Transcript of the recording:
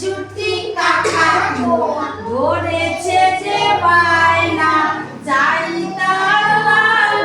ছুটি কাকার ধরেছে যে বায়না যাই তার লাল